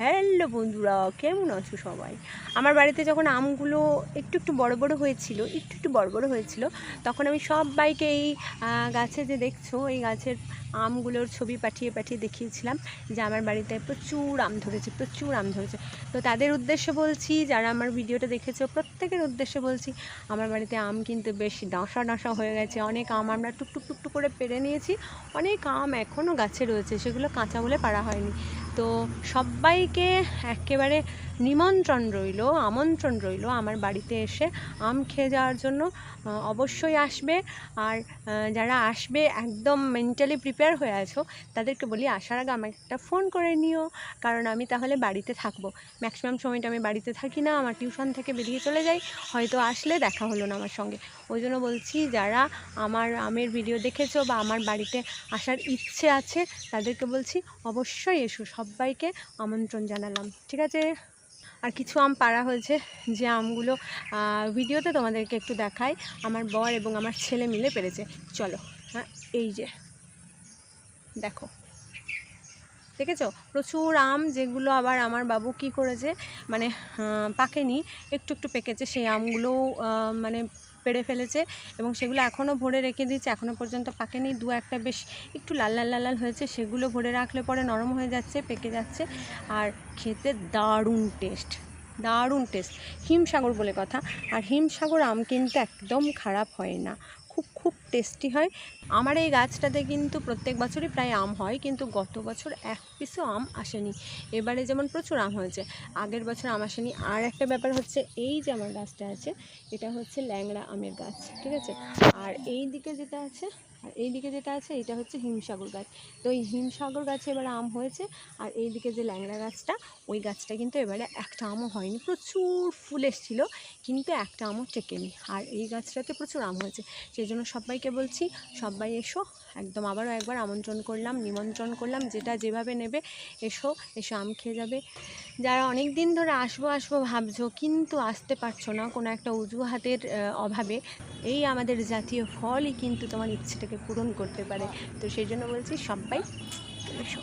Hello বন্ধুরা, কেমন আছো সবাই? আমার বাড়িতে যখন আমগুলো একটু একটু বড় বড় হয়েছিল, একটু একটু বড় বড় হয়েছিল, তখন আমি সবাইকে এই গাছে যে দেখছ, এই গাছের আমগুলোর ছবি পাঠিয়ে পাঠিয়ে দেখিয়েছিলাম যে আমার বাড়িতে প্রচুর আম ধরেছে, প্রচুর আম ধরেছে। তো তাদের উদ্দেশ্যে বলছি, যারা আমার ভিডিওটা দেখেছ, প্রত্যেকের উদ্দেশ্যে বলছি, আমার বাড়িতে আম কিন্তু বেশ ডাঁসা ডাঁসা হয়ে গেছে। অনেক আম আমরা টুকটুক টুকটুক করে পেরে নিয়েছি, অনেক আম এখনও গাছে রয়েছে, সেগুলো কাঁচা বলে পারা হয়নি। তো সবাইকে একেবারে নিমন্ত্রণ রইল, আমন্ত্রণ রইল আমার বাড়িতে এসে আম খেয়ে যাওয়ার জন্য। অবশ্যই আসবে। আর যারা আসবে একদম মেন্টালি প্রিপেয়ার হয়ে আছো, তাদেরকে বলি আসার আগে আমাকে একটা ফোন করে নিও, কারণ আমি তাহলে বাড়িতে থাকব। ম্যাক্সিমাম সময়টা আমি বাড়িতে থাকি না, আমার টিউশন থেকে বেরিয়ে চলে যাই। হয়তো আসলে দেখা হলো না আমার সঙ্গে। ওই জন্য বলছি, যারা আমার আমের ভিডিও দেখেছ বা আমার বাড়িতে আসার ইচ্ছে আছে, তাদেরকে বলছি অবশ্যই এসো। সবাইকে আমন্ত্রণ জানালাম, ঠিক আছে? আর কিছু আম পাড়া হয়েছে, যে আমগুলো ভিডিওতে তোমাদেরকে একটু দেখাই। আমার বর এবং আমার ছেলে মিলে পেরেছে। চলো হ্যাঁ এই যে, দেখো। দেখেছ? প্রচুর আম যেগুলো আবার আমার বাবু কি করেছে মানে পাকেনি, একটু একটু পেকেছে। সেই আমগুলো মানে পেড়ে ফেলেছে এবং সেগুলো এখনও ভরে রেখে দিয়েছে এখনও পর্যন্ত পাকেনি। দু একটা বেশ একটু লাল লাল লাল লাল হয়েছে, সেগুলো ভরে রাখলে পরে নরম হয়ে যাচ্ছে, পেকে যাচ্ছে। আর খেতে দারুণ টেস্ট দারুণ টেস্ট হিমসাগর বলে কথা। আর হিমসাগর আম কিন্তু একদম খারাপ হয় না। খুব খুব টেস্টি হয়। আমার এই গাছটাতে কিন্তু প্রত্যেক বছরই প্রায় আম হয়, কিন্তু গত বছর এক পিসও আম আসেনি। এবারে যেমন প্রচুর আম হয়েছে, আগের বছর আম আসেনি। আর একটা ব্যাপার হচ্ছে, এই যে আমার গাছটা আছে, এটা হচ্ছে ল্যাংড়া আমের গাছ, ঠিক আছে? আর এই দিকে যেটা আছে আর এই দিকে যেটা আছে এটা হচ্ছে হিমসাগর গাছ। তো এই হিমসাগর গাছে এবারে আম হয়েছে আর এই দিকে যে ল্যাংড়া গাছটা ওই গাছটা কিন্তু এবারে একটা আমও হয়নি। প্রচুর ফুল এসেছিল কিন্তু একটা আমও টেকেনি। আর এই গাছটাতে প্রচুর আম হয়েছে। সেই জন্য সবাইকে বলছি সবাই এসো একদম আবারও একবার আমন্ত্রণ করলাম নিমন্ত্রণ করলাম যেটা যেভাবে নেবে এসো এসো আম খেয়ে যাবে। যারা অনেক দিন ধরে আসব আসব ভাবছ কিন্তু আসতে পারছ না কোনো একটা অজুহাতের আহ, অভাবে। এই আমাদের জাতীয় ফলই কিন্তু তোমার ইচ্ছেটাকে পূরণ করতে পারে। তো সেই জন্য বলছি সবাই এসো।